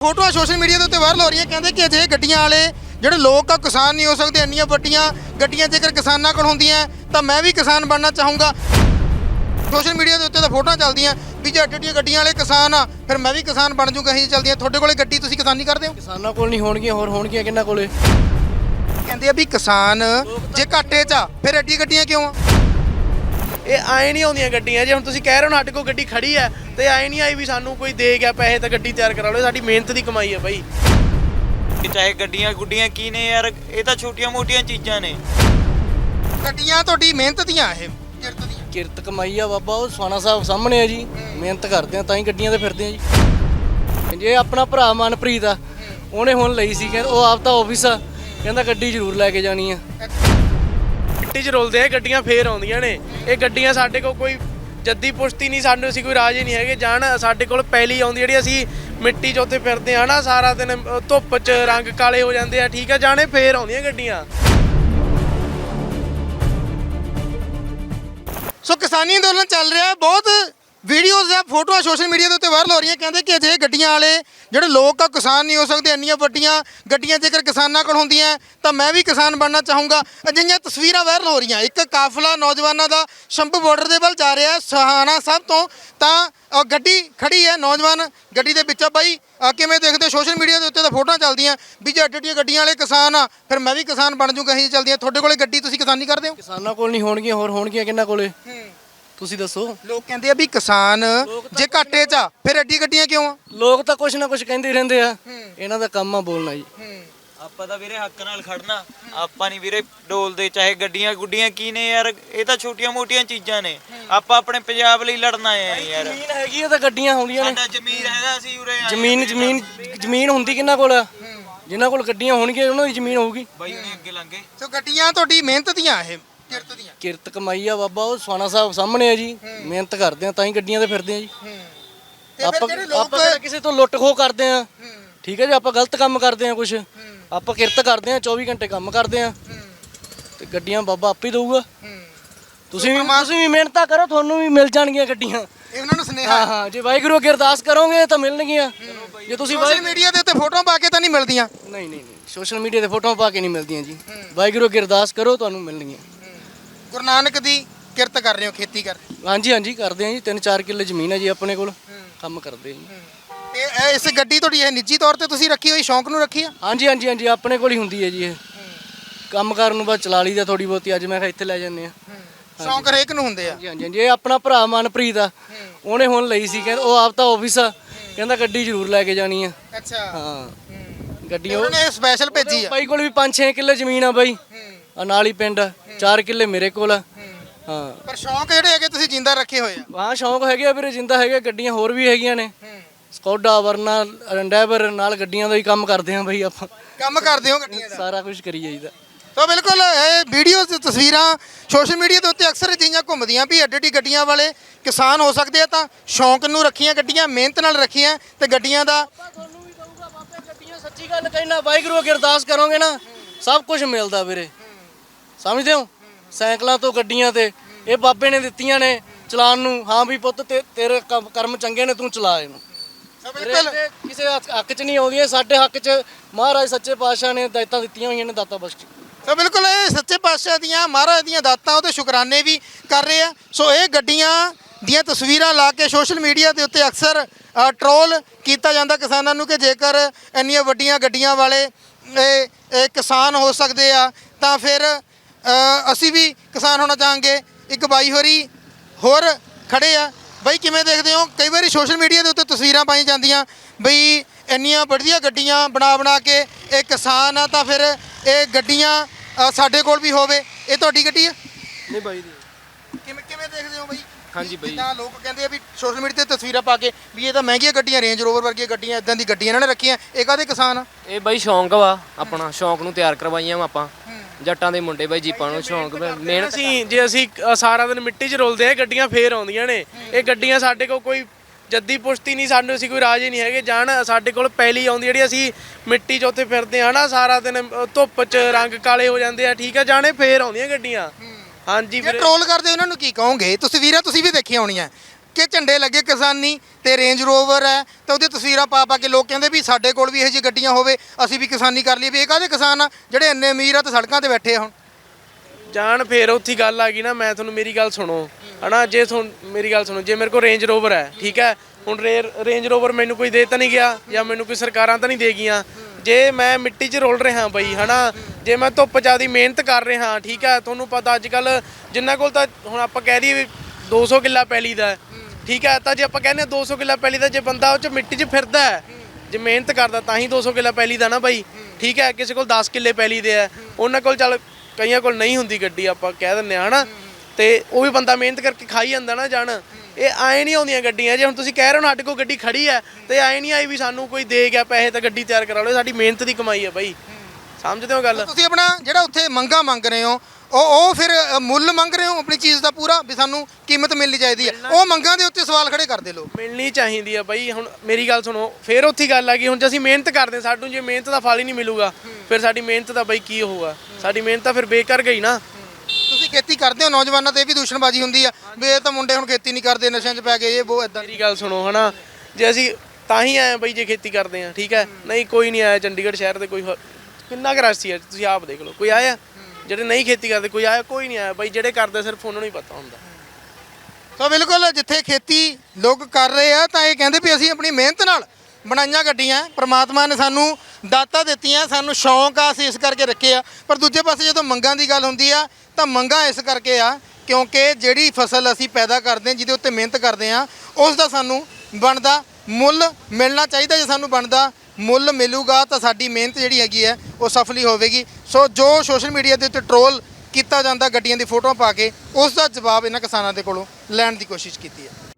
ਫੋਟੋਆਂ social media ਦੇ ਉੱਤੇ ਵਾਇਰਲ ਹੋ ਰਹੀਆਂ ਕਹਿੰਦੇ ਕਿ ਅਜੇ ਗੱਡੀਆਂ ਵਾਲੇ ਜਿਹੜੇ ਲੋਕ ਆ ਕਿਸਾਨ ਨਹੀਂ ਹੋ ਸਕਦੇ ਇੰਨੀਆਂ ਵੱਡੀਆਂ ਗੱਡੀਆਂ ਜੇਕਰ ਕਿਸਾਨਾਂ ਕੋਲ ਹੁੰਦੀਆਂ ਤਾਂ ਮੈਂ ਵੀ ਕਿਸਾਨ ਬਣਨਾ ਚਾਹੂੰਗਾ। ਸੋਸ਼ਲ ਮੀਡੀਆ ਦੇ ਉੱਤੇ ਤਾਂ ਫੋਟੋਆਂ ਚੱਲਦੀਆਂ ਵੀ ਜੇ ਅੱਡੀਆਂ ਗੱਡੀਆਂ ਵਾਲੇ ਕਿਸਾਨ ਆ ਫਿਰ ਮੈਂ ਵੀ ਕਿਸਾਨ ਬਣ ਜੂਗਾ ਅਸੀਂ ਚੱਲਦੀਆਂ। ਤੁਹਾਡੇ ਕੋਲੇ ਗੱਡੀ ਤੁਸੀਂ ਕਿਸਾਨੀ ਕਰਦੇ ਹੋ? ਕਿਸਾਨਾਂ ਕੋਲ ਨਹੀਂ ਹੋਣਗੀਆਂ ਹੋਰ ਹੋਣਗੀਆਂ ਕਿੰਨਾ ਕੋਲੇ? ਕਹਿੰਦੇ ਆ ਵੀ ਕਿਸਾਨ ਜੇ ਘਾਟੇ 'ਚ ਆ ਫਿਰ ਐਡੀ ਗੱਡੀਆਂ ਕਿਉਂ ਆ? ਇਹ ਆਏ ਨਹੀਂ ਆਉਂਦੀਆਂ ਗੱਡੀਆਂ ਜੇ ਹੁਣ ਤੁਸੀਂ ਕਹਿ ਰਹੇ ਹੋ ਨਾ ਸਾਡੇ ਕੋਲ ਗੱਡੀ ਖੜੀ ਹੈ ਤੇ ਆਏ ਨਹੀਂ ਆਈ ਵੀ ਸਾਨੂੰ ਕੋਈ ਦੇ ਗਿਆ ਪੈਸੇ ਤਾਂ ਗੱਡੀ ਤਿਆਰ ਕਰਾ ਲਓ ਸਾਡੀ ਮਿਹਨਤ ਦੀ ਕਮਾਈ ਹੈ ਬਾਈ। ਚਾਹੇ ਗੱਡੀਆਂ ਗੁੱਡੀਆਂ ਕੀ ਨੇ ਯਾਰ ਇਹ ਤਾਂ ਛੋਟੀਆਂ-ਮੋਟੀਆਂ ਚੀਜ਼ਾਂ ਨੇ। ਗੱਡੀਆਂ ਤੁਹਾਡੀ ਮਿਹਨਤ ਦੀਆਂ ਇਹ ਕਿਰਤ ਦੀਆਂ। ਕਿਰਤ ਕਮਾਈ ਆ ਬਾਬਾ ਉਹ ਸੋਨਾ ਸਾਹਿਬ ਸਾਹਮਣੇ ਆ ਜੀ। ਮਿਹਨਤ ਕਰਦੇ ਆ ਤਾਂ ਹੀ ਗੱਡੀਆਂ ਤੇ ਫਿਰਦੇ ਆ ਜੀ। ਜੇ ਆਪਣਾ ਭਰਾ ਮਨਪ੍ਰੀਤ ਆ ਉਹਨੇ ਹੁਣ ਲਈ ਸੀ ਕਹਿੰਦਾ ਉਹ ਆਪ ਤਾਂ ਆਫਿਸ ਆ ਕਹਿੰਦਾ ਗੱਡੀ ਜ਼ਰੂਰ ਲੈ ਕੇ ਜਾਣੀ ਆ। ਮਿੱਟੀ 'ਚ ਰੁਲਦੇ ਆ, ਗੱਡੀਆਂ ਫੇਰ ਆਉਂਦੀਆਂ ਨੇ। ਇਹ ਗੱਡੀਆਂ ਸਾਡੇ ਕੋਲ ਕੋਈ ਜੱਦੀ ਪੁਸ਼ਤੀ ਨਹੀਂ, ਸਾਨੂੰ ਅਸੀਂ ਕੋਈ ਰਾਜ ਹੀ ਨਹੀਂ ਹੈਗੇ। ਜਾਣ, ਸਾਡੇ ਕੋਲ ਪਹਿਲੀ ਆਉਂਦੀ ਜਿਹੜੀ ਅਸੀਂ ਮਿੱਟੀ 'ਚ ਉੱਥੇ ਫਿਰਦੇ ਆ ਨਾ, ਸਾਰਾ ਦਿਨ ਧੁੱਪ 'ਚ ਰੰਗ ਕਾਲੇ ਹੋ ਜਾਂਦੇ ਆ, ਠੀਕ ਆ, ਜਾਣੇ ਫੇਰ ਆਉਂਦੀਆਂ ਗੱਡੀਆਂ। ਸੋ ਕਿਸਾਨੀ ਅੰਦੋਲਨ ਚੱਲ ਰਿਹਾ ਬਹੁਤ ਵੀਡੀਓਜ਼ ਆ ਫੋਟੋਆਂ ਸੋਸ਼ਲ ਮੀਡੀਆ ਦੇ ਉੱਤੇ ਵਾਇਰਲ ਹੋ ਰਹੀਆਂ ਕਹਿੰਦੇ ਕਿ ਅਜੇ ਗੱਡੀਆਂ ਵਾਲੇ ਜਿਹੜੇ ਲੋਕ ਆ ਕਿਸਾਨ ਨਹੀਂ ਹੋ ਸਕਦੇ ਇੰਨੀਆਂ ਵੱਡੀਆਂ ਗੱਡੀਆਂ ਜੇਕਰ ਕਿਸਾਨਾਂ ਕੋਲ ਹੁੰਦੀਆਂ ਤਾਂ ਮੈਂ ਵੀ ਕਿਸਾਨ ਬਣਨਾ ਚਾਹੂੰਗਾ। ਅਜਿਹੀਆਂ ਤਸਵੀਰਾਂ ਵਾਇਰਲ ਹੋ ਰਹੀਆਂ। ਇੱਕ ਕਾਫਲਾ ਨੌਜਵਾਨਾਂ ਦਾ ਸ਼ੰਭੂ ਬਾਰਡਰ ਦੇ ਵੱਲ ਜਾ ਰਿਹਾ ਸਹਾਣਾ ਸਾਹਿਬ ਤੋਂ ਤਾਂ ਅ, ਗੱਡੀ ਖੜੀ ਹੈ ਨੌਜਵਾਨ ਗੱਡੀ ਦੇ ਵਿੱਚ ਬਾਈ ਅ, ਕਿਵੇਂ ਦੇਖਦੇ ਹੋ? ਸੋਸ਼ਲ ਮੀਡੀਆ ਦੇ ਉੱਤੇ ਤਾਂ ਫੋਟੋਆਂ ਚੱਲਦੀਆਂ ਵੀ ਜੇ ਅੱਡੀਆਂ ਗੱਡੀਆਂ ਵਾਲੇ ਕਿਸਾਨ ਆ ਫਿਰ ਮੈਂ ਵੀ ਕਿਸਾਨ ਬਣ ਜੂਗਾ ਅਸੀਂ ਚੱਲਦੀਆਂ। ਤੁਹਾਡੇ ਕੋਲੇ ਗੱਡੀ ਤੁਸੀਂ ਕਿਸਾਨੀ ਕਰਦੇ ਹੋ? ਕਿਸਾਨਾਂ ਕੋਲ ਨਹੀਂ ਹੋਣਗੀਆਂ ਹੋਰ ਹੋਣਗੀਆਂ ਕਿੰਨਾ ਕੋਲੇ? ਤੁਸੀਂ ਦੱਸੋ? ਲੋਕ ਕਹਿੰਦੇ ਆ ਵੀ ਕਿਸਾਨ ਜੇ ਘਾਟੇ 'ਚ ਆ ਫਿਰ ਐਡੀ ਗੱਡੀਆਂ ਕਿਉਂ ਆ? ਲੋਕ ਤਾਂ ਕੁਛ ਨਾ ਕੁਛ ਕਹਿੰਦੇ ਹੀ ਰਹਿੰਦੇ ਆ। ਇਹਨਾਂ ਦਾ ਕੰਮ ਆ ਬੋਲਣਾ ਜੀ। ਆਪਾਂ ਤਾਂ ਵੀਰੇ ਹੱਕ ਨਾਲ ਖੜਨਾ। ਆਪਾਂ ਨਹੀਂ ਵੀਰੇ ਡੋਲਦੇ ਚਾਹੇ ਗੱਡੀਆਂ ਗੁੱਡੀਆਂ ਕੀ ਨੇ ਯਾਰ ਇਹ ਤਾਂ ਛੋਟੀਆਂ-ਮੋਟੀਆਂ ਚੀਜ਼ਾਂ ਨੇ। ਆਪਾਂ ਆਪਣੇ ਪੰਜਾਬ ਲਈ ਲੜਨਾ ਆਏ ਆ ਯਾਰ। ਜ਼ਮੀਨ ਹੈਗੀ ਆ ਤਾਂ ਗੱਡੀਆਂ ਹੁੰਦੀਆਂ ਨੇ। ਸਾਡਾ ਜ਼ਮੀਰ ਹੈਗਾ ਅਸੀਂ ਉਰੇ ਆਏ ਜ਼ਮੀਨ ਜ਼ਮੀਨ ਜ਼ਮੀਨ ਹੁੰਦੀ ਕਿੰਨਾ ਕੋਲ ਆ? ਜਿਨ੍ਹਾਂ ਕੋਲ ਗੱਡੀਆਂ ਹੋਣਗੀਆਂ ਉਹਨਾਂ ਦੀ ਜ਼ਮੀਨ ਹੋਊਗੀ। ਬਾਈ ਉਹਨੇ ਅੱਗੇ ਲੰਘੇ ਸੋ ਗੱਡੀਆਂ ਤੁਹਾਡੀ ਮਿਹਨਤ ਦੀਆਂ ਇਹ ਕਿਰਤ ਦੀਆਂ। ਕਿਰਤ ਕਮਾਈ ਆ ਬਾਬਾ ਉਹ ਸੋਨਾ ਸਾਹਿਬ ਸਾਹਮਣੇ ਆ ਜੀ। ਮਿਹਨਤ ਕਰਦੇ ਆ ਤਾਂ ਹੀ ਗੱਡੀਆਂ ਤੇ ਫਿਰਦੇ ਆ ਜੀ। ਤੇ ਫਿਰ ਆਪਾਂ ਜਿਹੜੇ ਲੋਕ ਆਪਾਂ ਕਿਹੜਾ ਕਿਸੇ ਤੋਂ ਲੁੱਟ ਖੋਹ ਕਰਦੇ ਆ। ਠੀਕ ਹੈ ਜੀ ਆਪਾਂ ਗਲਤ ਕੰਮ ਕਰਦੇ ਆ ਕੁਝ ਆਪਾਂ ਕਿਰਤ ਕਰਦੇ ਆ 24 ਘੰਟੇ ਕੰਮ ਕਰਦੇ ਆ। ਤੇ ਗੱਡੀਆਂ ਬਾਬਾ ਆਪੇ ਹੀ ਦਊਗਾ। ਤੁਸੀਂ ਵੀ ਤੁਸੀਂ ਵੀ ਮਿਹਨਤਾਂ ਕਰੋ ਤੁਹਾਨੂੰ ਵੀ ਮਿਲ ਜਾਣਗੀਆਂ ਗੱਡੀਆਂ। ਇਹ ਉਹਨਾਂ ਨੂੰ ਸੁਨੇਹਾ। ਹਾਂ ਹਾਂ ਜੇ ਵਾਹਿਗੁਰੂ ਅੱਗੇ ਅਰਦਾਸ ਕਰੋਗੇ ਤਾਂ ਮਿਲਣਗੀਆਂ। ਜੇ ਤੁਸੀਂ ਸੋਸ਼ਲ ਵਾਹਿਗੁਰੂ ਮੀਡੀਆ ਦੇ ਉੱਤੇ ਫੋਟੋਆਂ ਪਾ ਕੇ ਤਾਂ ਨਹੀਂ ਮਿਲਦੀਆਂ। ਨਹੀਂ ਨਹੀਂ ਨਹੀਂ ਸੋਸ਼ਲ ਮੀਡੀਆ ਤੇ ਫੋਟੋਆਂ ਪਾ ਕੇ ਨਹੀਂ ਮਿਲਦੀਆਂ ਜੀ। ਵਾਹਿਗੁਰੂ ਅੱਗੇ ਅਰਦਾਸ ਕਰੋ ਤੁਹਾਨੂੰ ਮਿਲਣਗੀਆਂ। ਗੁਰੂ ਨਾਨਕ ਦੀ ਕਿਰਤ ਕਰ ਰਹੇ ਹੋ ਖੇਤੀ ਕਰ ਰਹੇ ਹਾਂਜੀ ਹਾਂਜੀ ਕਰਦੇ ਆ ਜੀ। 3-4 ਕਿੱਲੇ ਜ਼ਮੀਨ ਹੈ ਜੀ ਆਪਣੇ ਕੋਲ। ਕੰਮ ਕਰਦੇ ਆ ਜੀ। ਤੇ ਇਹ- ਇਸ ਗੱਡੀ ਤੁਹਾਡੀ ਇਹ ਨਿੱਜੀ ਤੌਰ ਤੇ ਤੁਸੀਂ ਰੱਖੀ ਹੋਈ ਸ਼ੌਂਕ ਨੂੰ ਰੱਖੀ ਆ? ਹਾਂਜੀ ਹਾਂਜੀ ਹਾਂਜੀ ਆਪਣੇ ਕੋਲ ਹੀ ਹੁੰਦੀ ਹੈ ਜੀ ਇਹ। ਕੰਮ ਕਰਨ ਨੂੰ ਬਸ ਚਲਾ ਲਈਦਾ ਥੋੜੀ ਬਹੁਤੀ ਅੱਜ ਮੈਂ ਕਿਹਾ ਇੱਥੇ ਲੈ ਜਾਂਦੇ ਆ ਸ਼ੌਂਕ ਹਰੇਕ ਨੂੰ ਹੁੰਦੇ ਆ। ਹਾਂਜੀ ਹਾਂਜੀ ਹਾਂਜੀ ਇਹ ਆਪਣਾ ਭਰਾ ਮਨਪ੍ਰੀਤ ਆ। ਉਹਨੇ ਹੁਣ ਲਈ ਸੀ ਕਹਿੰਦਾ ਉਹ ਆਪ ਤਾਂ ਆਫਿਸ ਆ। ਕਹਿੰਦਾ ਗੱਡੀ ਜ਼ਰੂਰ ਲੈ ਕੇ ਜਾਣੀ ਆ। ਅੱਛਾ। ਹਾਂ। ਗੱਡੀ ਉਹ ਉਹਨਾਂ ਨੇ ਸਪੈਸ਼ਲ ਭੇਜੀ ਆ? ਬਾਈ ਕੋਲ ਵੀ 5-6 ਕਿੱਲੇ ਜ਼ਮੀਨ ਆ ਬਾਈ। ਆ ਨਾਲ ਹੀ ਪਿੰਡ 4 ਕਿੱਲੇ ਮੇਰੇ ਕੋਲ ਆ। ਹਾਂ। ਪਰ ਸ਼ੌਂਕ ਜਿਹੜੇ ਹੈਗੇ ਤੁਸੀਂ ਜਿੰਦਾ ਰੱਖੇ ਹੋਏ ਆ। ਹਾਂ ਸ਼ੌਂਕ ਹੈਗੇ ਆ ਵੀਰੇ ਜਿੰਦਾ ਹੈਗੇ ਗੱਡੀਆਂ ਹੋਰ ਵੀ ਹੈਗੀਆਂ ਨੇ। ਸਕੋਡਾ ਵਰਨਾ ਰੰਡੈਵਰ ਨਾਲ ਗੱਡੀਆਂ ਦਾ ਹੀ ਕੰਮ ਕਰਦੇ ਆ ਬਈ ਆਪਾਂ। ਕੰਮ ਕਰਦੇ ਹੋ ਗੱਡੀਆਂ ਦਾ। ਸਾਰਾ ਕੁਝ ਕਰੀ ਜਾਈਦਾ। ਸੋ ਬਿਲਕੁਲ ਇਹ ਵੀਡੀਓਜ਼ ਤੇ ਤਸਵੀਰਾਂ ਸੋਸ਼ਲ ਮੀਡੀਆ ਦੇ ਉੱਤੇ ਅਕਸਰ ਅਜਿਹੀਆਂ ਘੁੰਮਦੀਆਂ ਵੀ ਐਡੀ ਐਡੀ ਗੱਡੀਆਂ ਵਾਲੇ ਕਿਸਾਨ ਹੋ ਸਕਦੇ ਆ ਤਾਂ ਸ਼ੌਂਕ ਨੂੰ ਰੱਖੀਆਂ ਗੱਡੀਆਂ ਮਿਹਨਤ ਨਾਲ ਰੱਖੀਆਂ ਤੇ ਗੱਡੀਆਂ ਦਾ ਤੁਹਾਨੂੰ ਵੀ ਦਊਗਾ ਬਾਬੇ ਗੱਡੀਆਂ ਸੱਚੀ ਗੱਲ ਕਹਿਣਾ ਵਾਹਿਗੁਰੂ ਅੱਗੇ ਅਰਦਾਸ ਕਰੋਗੇ ਨਾ ਸਭ ਕੁਝ ਮਿਲਦਾ ਵੀਰੇ। ਸਮਝਦੇ ਹੋ? ਸਾਈਕਲਾਂ ਤੋਂ ਗੱਡੀਆਂ ਤੇ। ਇਹ ਬਾਬੇ ਨੇ ਦਿੱਤੀਆਂ ਨੇ ਚਲਾਉਣ ਨੂੰ। ਹਾਂ ਵੀ ਪੁੱਤ ਤੇ- ਤੇਰੇ ਕੰਮ- ਕਰਮ ਚੰਗੇ ਨੇ ਤੂੰ ਚਲਾ ਇਹਨੂੰ। ਬਿਲਕੁਲ ਕਿਸੇ ਹੱਕ ਹੱਕ 'ਚ ਨਹੀਂ ਆਉਂਦੀਆਂ। ਸਾਡੇ ਹੱਕ 'ਚ ਮਹਾਰਾਜ ਸੱਚੇ ਪਾਤਸ਼ਾਹ ਨੇ ਦਾਇਤਾਂ ਦਿੱਤੀਆਂ ਹੋਈਆਂ ਨੇ ਦਾਤਾ ਬਖਸ਼। ਸੋ ਬਿਲਕੁਲ ਇਹ ਸੱਚੇ ਪਾਤਸ਼ਾਹ ਦੀਆਂ ਮਹਾਰਾਜ ਦੀਆਂ ਦਾਤਾਂ ਉਹਤੇ ਸ਼ੁਕਰਾਨੇ ਵੀ ਕਰ ਰਹੇ ਆ। ਸੋ ਇਹ ਗੱਡੀਆਂ ਦੀਆਂ ਤਸਵੀਰਾਂ ਲਾ ਕੇ ਸੋਸ਼ਲ ਮੀਡੀਆ ਦੇ ਉੱਤੇ ਅਕਸਰ ਅ, ਟਰੋਲ ਕੀਤਾ ਜਾਂਦਾ ਕਿਸਾਨਾਂ ਨੂੰ ਕਿ ਜੇਕਰ ਇੰਨੀਆਂ ਵੱਡੀਆਂ ਗੱਡੀਆਂ ਵਾਲੇ ਇਹ ਇਹ ਕਿਸਾਨ ਹੋ ਸਕਦੇ ਆ ਤਾਂ ਫਿਰ ਅਸੀਂ ਵੀ ਕਿਸਾਨ ਹੋਣਾ ਚਾਹਾਂਗੇ। ਇੱਕ ਬਾਈ ਹੋਰੀ ਹੋਰ ਖੜੇ ਆ। ਬਾਈ ਕਿਵੇਂ ਦੇਖਦੇ ਹੋ? ਕਈ ਵਾਰੀ ਸੋਸ਼ਲ ਮੀਡੀਆ ਦੇ ਉੱਤੇ ਤਸਵੀਰਾਂ ਪਾਈ ਜਾਂਦੀਆਂ ਬਈ ਇੰਨੀਆਂ ਵਧੀਆ ਗੱਡੀਆਂ ਬਣਾ ਬਣਾ ਕੇ ਇਹ ਕਿਸਾਨ ਆ ਤਾਂ ਫਿਰ ਇਹ ਗੱਡੀਆਂ ਸਾਡੇ ਕੋਲ ਵੀ ਹੋਵੇ। ਇਹ ਤੁਹਾਡੀ ਗੱਡੀ ਆ? ਨਹੀਂ ਬਾਈ ਦੀ ਕਿਵੇਂ ਕਿਵੇਂ ਦੇਖਦੇ ਹੋ ਬਾਈ? ਹਾਂਜੀ ਬਾਈ। ਜਿੱਦਾਂ ਲੋਕ ਕਹਿੰਦੇ ਆ ਵੀ ਸੋਸ਼ਲ ਮੀਡੀਆ ਤੇ ਤਸਵੀਰਾਂ ਪਾ ਕੇ ਵੀ ਇਹ ਤਾਂ ਮਹਿੰਗੀਆਂ ਗੱਡੀਆਂ ਰੇਂਜ ਰੋਵਰ ਵਰਗੀਆਂ ਗੱਡੀਆਂ ਇਦਾਂ ਦੀ ਗੱਡੀਆਂ ਇਹਨਾਂ ਨੇ ਰੱਖੀਆਂ। ਇਹ ਕਾਹਦੇ ਕਿਸਾਨ ਆ? ਇਹ ਬਾਈ ਸ਼ੌਂਕ ਵਾ ਆਪਣਾ ਸ਼ੌਂਕ ਨੂੰ ਤਿਆਰ ਕਰਵਾਈਆਂ ਆਪਾਂ। ਜੱਟਾਂ ਦੇ ਮੁੰਡੇ ਬਾਈ ਜੀਪਾਂ ਨੂੰ ਸ਼ੌਂਕ ਮਿਹਨਤ ਅਸੀਂ ਜੇ ਅਸੀਂ ਅ, ਸਾਰਾ ਦਿਨ ਮਿੱਟੀ 'ਚ ਰੁਲਦੇ ਆ ਗੱਡੀਆਂ ਫੇਰ ਆਉਂਦੀਆਂ ਨੇ। ਇਹ ਗੱਡੀਆਂ ਸਾਡੇ ਕੋਲ ਕੋਈ ਜੱਦੀ ਪੁਸ਼ਤੀ ਨਹੀਂ ਸਾਨੂੰ ਅਸੀਂ ਕੋਈ ਰਾਜ ਹੀ ਨਹੀਂ ਹੈਗੇ। ਜਾਣ ਸਾਡੇ ਕੋਲ ਪਹਿਲੀ ਆਉਂਦੀ ਜਿਹੜੀ ਅਸੀਂ ਮਿੱਟੀ 'ਚ ਉੱਥੇ ਫਿਰਦੇ ਆ ਨਾ ਸਾਰਾ ਦਿਨ ਅ, ਧੁੱਪ 'ਚ ਰੰਗ ਕਾਲੇ ਹੋ ਜਾਂਦੇ ਆ ਠੀਕ ਆ? ਜਾਣੇ ਫੇਰ ਆਉਂਦੀਆਂ ਗੱਡੀਆਂ। ਹਾਂਜੀ ਜੇ ਵੀਰੇ। ਟਰੋਲ ਕਰਦੇ ਉਹਨਾਂ ਨੂੰ ਕੀ ਕਹੋਗੇ? ਤਸਵੀਰਾਂ ਤੁਸੀਂ ਵੀ ਦੇਖੀਆਂ ਹੋਣੀਆਂ ਕਿ ਝੰਡੇ ਲੱਗੇ ਕਿਸਾਨੀ ਤੇ ਰੇਂਜ ਰੋਵਰ ਹੈ, ਤੇ ਉਹਦੀ ਤਸਵੀਰਾਂ ਪਾ ਪਾ ਕੇ ਲੋਕ ਕਹਿੰਦੇ ਵੀ ਸਾਡੇ ਕੋਲ ਵੀ ਇਹੋ ਜਿਹੀ ਗੱਡੀਆਂ ਹੋਵੇ, ਅਸੀਂ ਵੀ ਕਿਸਾਨੀ ਕਰ ਲਈਏ। ਵੀ ਇਹ ਕਾਹਦੇ ਕਿਸਾਨ ਆ? ਜਿਹੜੇ ਇੰਨੇ ਅਮੀਰ ਆ ਤੇ ਸੜਕਾਂ ਤੇ ਬੈਠੇ ਆ ਹੁਣ। ਜਾਣ ਫੇਰ ਉੱਥੀ ਗੱਲ ਆ ਗਈ ਨਾ, ਮੈਂ ਤੁਹਾਨੂੰ ਮੇਰੀ ਗੱਲ ਸੁਣੋ। ਹਨਾ, ਜੇ ਤੁਹਾਨੂੰ, ਮੇਰੀ ਗੱਲ ਸੁਣੋ, ਜੇ ਮੇਰੇ ਕੋਲ ਰੇਂਜ ਰੋਵਰ ਹੈ, ਠੀਕ ਹੈ, ਹੁਣ ਰੇਂਜ ਰੋਵਰ ਮੈਨੂੰ ਕੋਈ ਦੇ ਤਾਂ ਨਹੀਂ ਗਿਆ, ਜਾਂ ਮੈਨੂੰ ਕੋਈ ਸਰਕਾਰਾਂ ਤਾਂ ਨਹੀਂ ਦੇ ਗਈਆਂ। ਜੇ ਮੈਂ ਮਿੱਟੀ 'ਚ ਰੋਲ ਰਿਹਾ ਬਈ, ਹਨਾ, ਜੇ ਮੈਂ ਧੁੱਪ ਜ਼ਿਆਦੀ ਮਿਹਨਤ ਕਰ ਰਿਹਾ, ਠੀਕ ਹੈ, ਤੁਹਾਨੂੰ ਪਤਾ ਅੱਜ ਕੱਲ ਜਿੰਨਾ ਕੋਲ ਤਾਂ, ਹੁਣ ਆਪਾਂ ਕਹਿ ਦਈਏ ਵੀ 200 ਕਿੱਲਾ ਪੈਲੀ ਦਾ ਠੀਕ ਹੈ, ਤਾਂ ਜੇ ਆਪਾਂ ਕਹਿੰਦੇ 200 ਕਿੱਲਾ ਪੈਲੀ ਦਾ ਜੇ ਬੰਦਾ ਉਹ 'ਚ ਮਿੱਟੀ 'ਚ ਫਿਰਦਾ ਹੈ, ਜੇ ਮਿਹਨਤ ਕਰਦਾ ਤਾਂ ਹੀ 200 ਕਿੱਲਾ ਪੈਲੀ ਦਾ ਨਾ ਬਾਈ। ਠੀਕ ਹੈ, ਕਿਸੇ ਕੋਲ 10 ਕਿੱਲੇ ਪੈਲੀ ਦੇ ਆ ਉਹਨਾਂ ਕੋਲ ਚੱਲ ਕਈਆਂ ਕੋਲ ਨਹੀਂ ਹੁੰਦੀ ਗੱਡੀ ਆਪਾਂ ਕਹਿ ਦਿੰਦੇ ਆ ਹਨਾ? ਤੇ ਉਹ ਵੀ ਬੰਦਾ ਮਿਹਨਤ ਕਰਕੇ ਖਾਈ ਜਾਂਦਾ ਨਾ ਜਾਣ। ਇਹ ਆਏ ਨਹੀਂ ਆਉਂਦੀਆਂ ਗੱਡੀਆਂ, ਜੇ ਹੁਣ ਤੁਸੀਂ ਕਹਿ ਰਹੇ ਹੋ ਸਾਡੇ ਕੋਲ ਗੱਡੀ ਖੜੀ ਹੈ, ਤੇ ਆਏ ਨਹੀਂ ਆਈ ਵੀ ਸਾਨੂੰ ਕੋਈ ਦੇ ਗਿਆ ਪੈਸੇ ਤਾਂ ਗੱਡੀ ਤਿਆਰ ਕਰਾ ਲਓ ਸਾਡੀ ਮਿਹਨਤ ਦੀ ਕਮਾਈ ਹੈ ਬਾਈ। ਸਮਝਦੇ ਹੋ ਗੱਲ? ਤੁਸੀਂ ਆਪਣਾ ਜਿਹੜਾ ਉੱਥੇ ਮੰਗਾ ਮੰਗ ਰਹੇ ਹੋ ਉਹ ਉਹ ਫਿਰ ਅ, ਮੁੱਲ ਮੰਗ ਰਹੇ ਹੋ ਆਪਣੀ ਚੀਜ਼ ਦਾ ਪੂਰਾ? ਵੀ ਸਾਨੂੰ ਕੀਮਤ ਮਿਲਣੀ ਚਾਹੀਦੀ ਹੈ। ਉਹ ਮੰਗਾਂ ਦੇ ਉੱਤੇ ਸਵਾਲ ਖੜੇ ਕਰਦੇ ਲੋਕ। ਮਿਲਣੀ ਚਾਹੀਦੀ ਆ ਬਾਈ। ਹੁਣ ਮੇਰੀ ਗੱਲ ਸੁਣੋ ਫੇਰ ਉੱਥੀ ਗੱਲ ਆ ਗਈ। ਹੁਣ ਜੇ ਅਸੀਂ ਮਿਹਨਤ ਕਰਦੇ ਹਾਂ, ਸਾਨੂੰ ਜੇ ਮਿਹਨਤ ਦਾ ਫਲ ਹੀ ਨਹੀਂ ਮਿਲੂਗਾ ਫਿਰ ਸਾਡੀ ਮਿਹਨਤ ਦਾ ਬਾਈ ਕੀ ਹੋਊਗਾ? ਸਾਡੀ ਮਿਹਨਤ ਤਾਂ ਫਿਰ ਬੇਕਾਰ ਗਈ ਨਾ। ਤੁਸੀਂ ਖੇਤੀ ਕਰਦੇ ਹੋ ਨੌਜਵਾਨਾਂ ਤੇ ਇਹ ਵੀ ਦੂਸ਼ਣਬਾਜ਼ੀ ਹੁੰਦੀ ਆ। ਵੀ ਇਹ ਤਾਂ ਮੁੰਡੇ ਹੁਣ ਖੇਤੀ ਨਹੀਂ ਕਰਦੇ ਨਸ਼ਿਆਂ 'ਚ ਪੈ ਗਏ ਇਹ ਉਹ ਇਦਾਂ ਮੇਰੀ ਗੱਲ ਸੁਣੋ ਹਨਾ। ਜੇ ਅਸੀਂ ਤਾਂ ਹੀ ਆਏ ਹਾਂ ਬਾਈ ਜੇ ਖੇਤੀ ਕਰਦੇ ਆ ਠੀਕ ਹੈ? ਨਹੀਂ ਕੋਈ ਨਹੀਂ ਆਇਆ ਚੰਡੀਗੜ੍ਹ ਸ਼ਹਿਰ ਦੇ ਕੋਈ ਹੋ- ਕਿੰਨਾ ਕੁ ਰਾਸੀ ਹੈ ਤੁਸੀਂ ਆਪ ਦੇਖ ਲਓ ਕੋਈ ਆਇਆ? ਜਿਹੜੇ ਨਹੀਂ ਖੇਤੀ ਕਰਦੇ, ਕੋਈ ਆਇਆ, ਕੋਈ ਨਹੀਂ ਆਇਆ। ਬਾਈ ਜਿਹੜੇ ਕਰਦੇ ਸਿਰਫ ਉਹਨਾਂ ਨੂੰ ਹੀ ਪਤਾ ਹੁੰਦਾ। ਸੋ ਬਿਲਕੁਲ ਜਿੱਥੇ ਖੇਤੀ ਲੋਕ ਕਰ ਰਹੇ ਆ, ਤਾਂ ਇਹ ਕਹਿੰਦੇ ਵੀ ਅਸੀਂ ਆਪਣੀ ਮਿਹਨਤ ਨਾਲ ਬਣਾਈਆਂ ਗੱਡੀਆਂ। ਪ੍ਰਮਾਤਮਾ ਨੇ ਸਾਨੂੰ ਦਾਤਾ ਦਿੱਤੀਆਂ, ਸਾਨੂੰ ਸ਼ੌਂਕ ਆ ਅਸੀਂ ਇਸ ਕਰਕੇ ਰੱਖੇ ਆ। ਪਰ ਦੂਜੇ ਪਾਸੇ ਜਦੋਂ ਮੰਗਾਂ ਦੀ ਗੱਲ ਹੁੰਦੀ ਆ, ਤਾਂ ਮੰਗਾਂ ਇਸ ਕਰਕੇ ਆ, ਕਿਉਂਕਿ ਜਿਹੜੀ ਫਸਲ ਅਸੀਂ ਪੈਦਾ ਕਰਦੇ ਹਾਂ, ਜਿਹਦੇ ਉੱਤੇ ਮਿਹਨਤ ਕਰਦੇ ਆ ਉਸ ਦਾ ਸਾਨੂੰ ਬਣਦਾ ਮੁੱਲ ਮਿਲਣਾ ਚਾਹੀਦਾ। ਜੇ ਸਾਨੂੰ ਬਣਦਾ ਮੁੱਲ ਮਿਲੂਗਾ, ਤਾਂ ਸਾਡੀ ਮਿਹਨਤ ਜਿਹੜੀ ਹੈਗੀ ਹੈ, ਉਹ ਸਫਲੀ ਹੋਵੇਗੀ। ਸੋ ਜੋ ਸੋਸ਼ਲ ਮੀਡੀਆ ਦੇ ਉੱਤੇ ਟਰੋਲ ਕੀਤਾ ਜਾਂਦਾ, ਗੱਡੀਆਂ ਦੀ ਫੋਟੋਆਂ ਪਾ ਕੇ ਉਸ ਦਾ ਜਵਾਬ ਇਹਨਾਂ ਕਿਸਾਨਾਂ ਦੇ ਕੋਲੋਂ ਲੈਣ ਦੀ ਕੋਸ਼ਿਸ਼ ਕੀਤੀ ਹੈ।